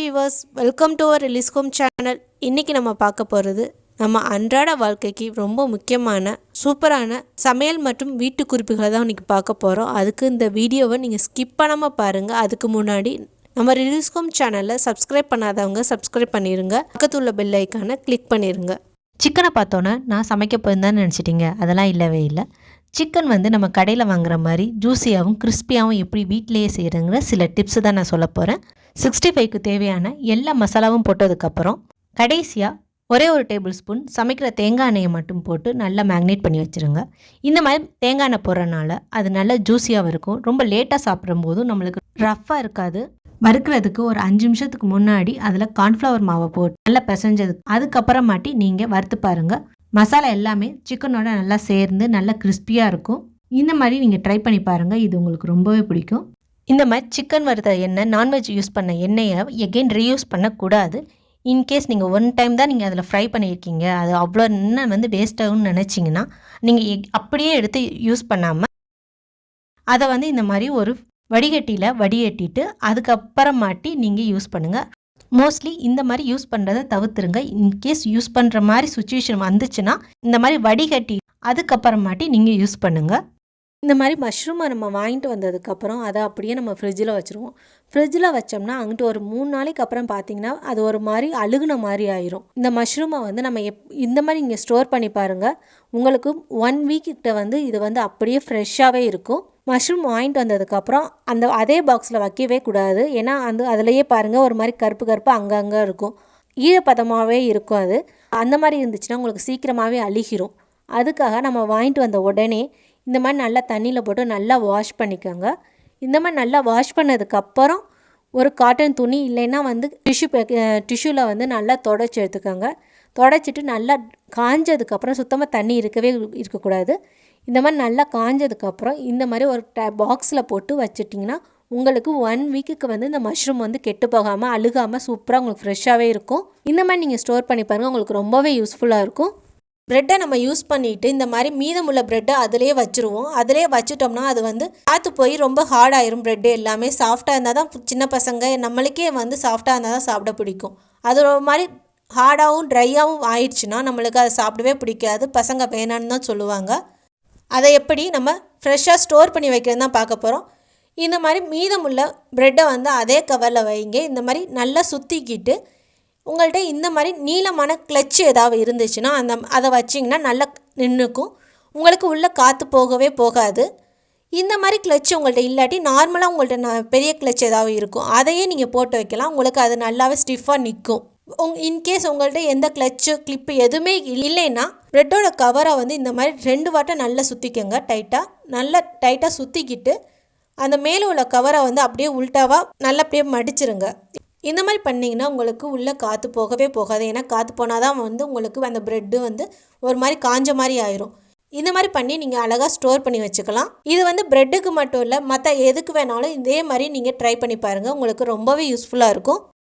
Viewers welcome to our ரிலீஸ்கோம் channel இன்றைக்கி நம்ம பார்க்க போகிறது நம்ம அன்றாட வாழ்க்கைக்கு ரொம்ப முக்கியமான சூப்பரான சமையல் மற்றும் வீட்டு குறிப்புகளை தான் இன்றைக்கி பார்க்க போகிறோம் அதுக்கு இந்த வீடியோவை நீங்கள் ஸ்கிப் பண்ணாமல் பாருங்கள் அதுக்கு முன்னாடி நம்ம ரிலீஸ்கோம் சேனலில் சப்ஸ்கிரைப் பண்ணாதவங்க சப்ஸ்கிரைப் பண்ணிடுங்க பக்கத்துல உள்ள பெல் ஐக்கானை கிளிக் பண்ணிடுங்க சிக்கனை பார்த்தோன்னே நான் சமைக்க போயிருந்தான்னு நினச்சிட்டிங்க. அதெல்லாம் இல்லவே இல்லை. சிக்கன் வந்து நம்ம கடையில் வாங்குற மாதிரி ஜூஸியாகவும் கிறிஸ்பியாகவும் எப்படி வீட்டிலேயே செய்கிறங்கிற சில டிப்ஸ் தான் நான் சொல்ல போகிறேன் சிக்ஸ்டி ஃபைவ்க்கு தேவையான எல்லா மசாலாவும் போட்டதுக்கப்புறம் கடைசியாக ஒரே ஒரு டேபிள் ஸ்பூன் சமைக்கிற தேங்காய் எண்ணெயை மட்டும் போட்டு நல்லா மேக்னேட் பண்ணி வச்சுருங்க. இந்த மாதிரி தேங்காய் எண்ணெய் போடுறனால அது நல்லா ஜூஸியாகவும் இருக்கும். ரொம்ப லேட்டாக சாப்பிடும் போதும் நம்மளுக்கு ரஃப்பாக இருக்காது. வறுக்கிறதுக்கு ஒரு அஞ்சு நிமிஷத்துக்கு முன்னாடி அதில் கார்ன்ஃப்ளவர் மாவை போட்டு நல்லா பிசைஞ்சது அதுக்கப்புறமாட்டி நீங்கள் வறுத்து பாருங்கள் மசாலா எல்லாமே சிக்கனோட நல்லா சேர்ந்து நல்லா கிறிஸ்பியாக இருக்கும். இந்த மாதிரி நீங்கள் ட்ரை பண்ணி பாருங்கள் இது உங்களுக்கு ரொம்பவே பிடிக்கும். இந்த மாதிரி சிக்கன் வறுத்த எண்ணெய் நான்வெஜ் யூஸ் பண்ண எண்ணெயை எகெயின் ரீயூஸ் பண்ணக்கூடாது. இன்கேஸ் நீங்கள் ஒன் டைம் தான் நீங்கள் அதில் ஃப்ரை பண்ணியிருக்கீங்க அது அவ்வளோ எண்ணெய் வந்து வேஸ்ட் ஆகும்னு நினச்சிங்கன்னா நீங்கள் அப்படியே எடுத்து யூஸ் பண்ணாமல் அதை வந்து இந்த மாதிரி ஒரு வடிகட்டியில் வடிகட்டிட்டு அதுக்கப்புறமாட்டி நீங்கள் யூஸ் பண்ணுங்கள் மோஸ்ட்லி இந்த மாதிரி யூஸ் பண்ணுறதை தவிர்த்துருங்க. இன்கேஸ் யூஸ் பண்ணுற மாதிரி சுச்சுவேஷன் வந்துச்சுன்னா இந்த மாதிரி வடிகட்டி அதுக்கப்புறமாட்டி நீங்கள் யூஸ் பண்ணுங்கள் இந்த மாதிரி மஷ்ரூமை நம்ம வாங்கிட்டு வந்ததுக்கப்புறம் அதை அப்படியே நம்ம ஃப்ரிட்ஜில் வச்சுருவோம். ஃப்ரிட்ஜில் வச்சோம்னா அங்கிட்டு ஒரு மூணு நாளைக்கு அப்புறம் பார்த்தீங்கன்னா அது ஒரு மாதிரி அழுகுன மாதிரி ஆயிரும். இந்த மஷ்ரூமை வந்து நம்ம எப் இந்த மாதிரி இங்கே ஸ்டோர் பண்ணி பாருங்கள் உங்களுக்கு ஒன் வீக்கிட்ட வந்து இது வந்து அப்படியே ஃப்ரெஷ்ஷாகவே இருக்கும். மஷ்ரூம் வாங்கிட்டு வந்ததுக்கப்புறம் அந்த அதே பாக்ஸில் வைக்கவே கூடாது. ஏன்னா அந்த அதுலேயே பாருங்கள் ஒரு மாதிரி கருப்பு கருப்பு அங்கங்கே இருக்கும். ஈரப்பதமாகவே இருக்கும் அது. அந்த மாதிரி இருந்துச்சுன்னா உங்களுக்கு சீக்கிரமாகவே அழுகிரும். அதுக்காக நம்ம வாங்கிட்டு வந்த உடனே இந்த மாதிரி நல்லா தண்ணியில் போட்டு நல்லா வாஷ் பண்ணிக்கோங்க. இந்த மாதிரி நல்லா வாஷ் பண்ணதுக்கப்புறம் ஒரு காட்டன் துணி இல்லைன்னா வந்து டிஷ்யூ பே டிஷ்யூவில் வந்து நல்லா தொடச்சி எடுத்துக்கோங்க. தொடச்சிட்டு நல்லா காஞ்சதுக்கப்புறம் சுத்தமாக தண்ணி இருக்கவே இருக்கக்கூடாது. இந்த மாதிரி நல்லா காஞ்சதுக்கப்புறம் இந்த மாதிரி ஒரு ட பாக்ஸில் போட்டு வச்சுட்டிங்கன்னா உங்களுக்கு ஒன் வீக்குக்கு வந்து இந்த மஷ்ரூம் வந்து கெட்டு போகாமல் அழுகாமல் சூப்பராக உங்களுக்கு ஃப்ரெஷ்ஷாகவே இருக்கும். இந்த மாதிரி நீங்கள் ஸ்டோர் பண்ணி பாருங்கள் உங்களுக்கு ரொம்பவே யூஸ்ஃபுல்லாக இருக்கும். ப்ரெட்டை நம்ம யூஸ் பண்ணிவிட்டு இந்த மாதிரி மீதமுள்ள ப்ரெட்டை அதிலே வச்சுருவோம். அதிலே வச்சுட்டோம்னா அது வந்து காற்று போய் ரொம்ப ஹார்ட் ஆயிரும் ப்ரெட்டு எல்லாமே. சாஃப்டாக இருந்தால் தான் சின்ன பசங்க நம்மளுக்கே வந்து சாஃப்டாக இருந்தால் தான் சாப்பிட பிடிக்கும். அது ஒரு மாதிரி ஹார்டாகவும் ட்ரையாகவும் ஆயிடுச்சுன்னா நம்மளுக்கு அதை சாப்பிடவே பிடிக்காது. பசங்க வேணான்னு தான் சொல்லுவாங்க. அதை எப்படி நம்ம ஃப்ரெஷ்ஷாக ஸ்டோர் பண்ணி வைக்கிறது தான் பார்க்க போகிறோம் இந்த மாதிரி மீதமுள்ள ப்ரெட்டை வந்து அதே கவரில் வைங்க. இந்த மாதிரி நல்லா சுற்றிக்கிட்டு உங்கள்கிட்ட இந்த மாதிரி நீளமான கிளச்சு ஏதாவது இருந்துச்சுன்னா அந்த அதை வச்சிங்கன்னா நல்லா நின்றுக்கும் உங்களுக்கு உள்ளே காற்று போகவே போகாது. இந்த மாதிரி கிளச்சு உங்கள்கிட்ட இல்லாட்டி நார்மலாக உங்கள்கிட்ட நான் பெரிய கிளச் ஏதாவது இருக்கும். அதையே நீங்கள் போட்டு வைக்கலாம். உங்களுக்கு அது நல்லாவே ஸ்டிஃபாக நிற்கும் உங் இன்கேஸ் உங்கள்கிட்ட எந்த கிளச்சு கிளிப்பு எதுவுமே இல்லைன்னா ப்ரெட்டோட கவரை வந்து இந்த மாதிரி ரெண்டு வாட்டம் நல்லா சுற்றிக்கோங்க டைட்டாக நல்லா டைட்டாக சுற்றிக்கிட்டு அந்த மேலே உள்ள கவரை வந்து அப்படியே உல்ட்டாவாக நல்லா அப்படியே மடிச்சிருங்க. இந்த மாதிரி பண்ணிங்கன்னா உங்களுக்கு உள்ளே காற்று போகவே போகாது. ஏன்னா காற்று போனால் தான் வந்து உங்களுக்கு அந்த ப்ரெட்டு வந்து ஒரு மாதிரி காஞ்ச மாதிரி ஆயிரும். இந்த மாதிரி பண்ணி நீங்கள் அழகாக ஸ்டோர் பண்ணி வச்சுக்கலாம். இது வந்து ப்ரெட்டுக்கு மட்டும் இல்லை மற்ற எதுக்கு வேணாலும் இதே மாதிரி நீங்கள் ட்ரை பண்ணி பாருங்கள் உங்களுக்கு ரொம்பவே யூஸ்ஃபுல்லாக இருக்கும்.